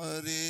Hare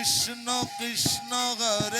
Krishna Krishna Hare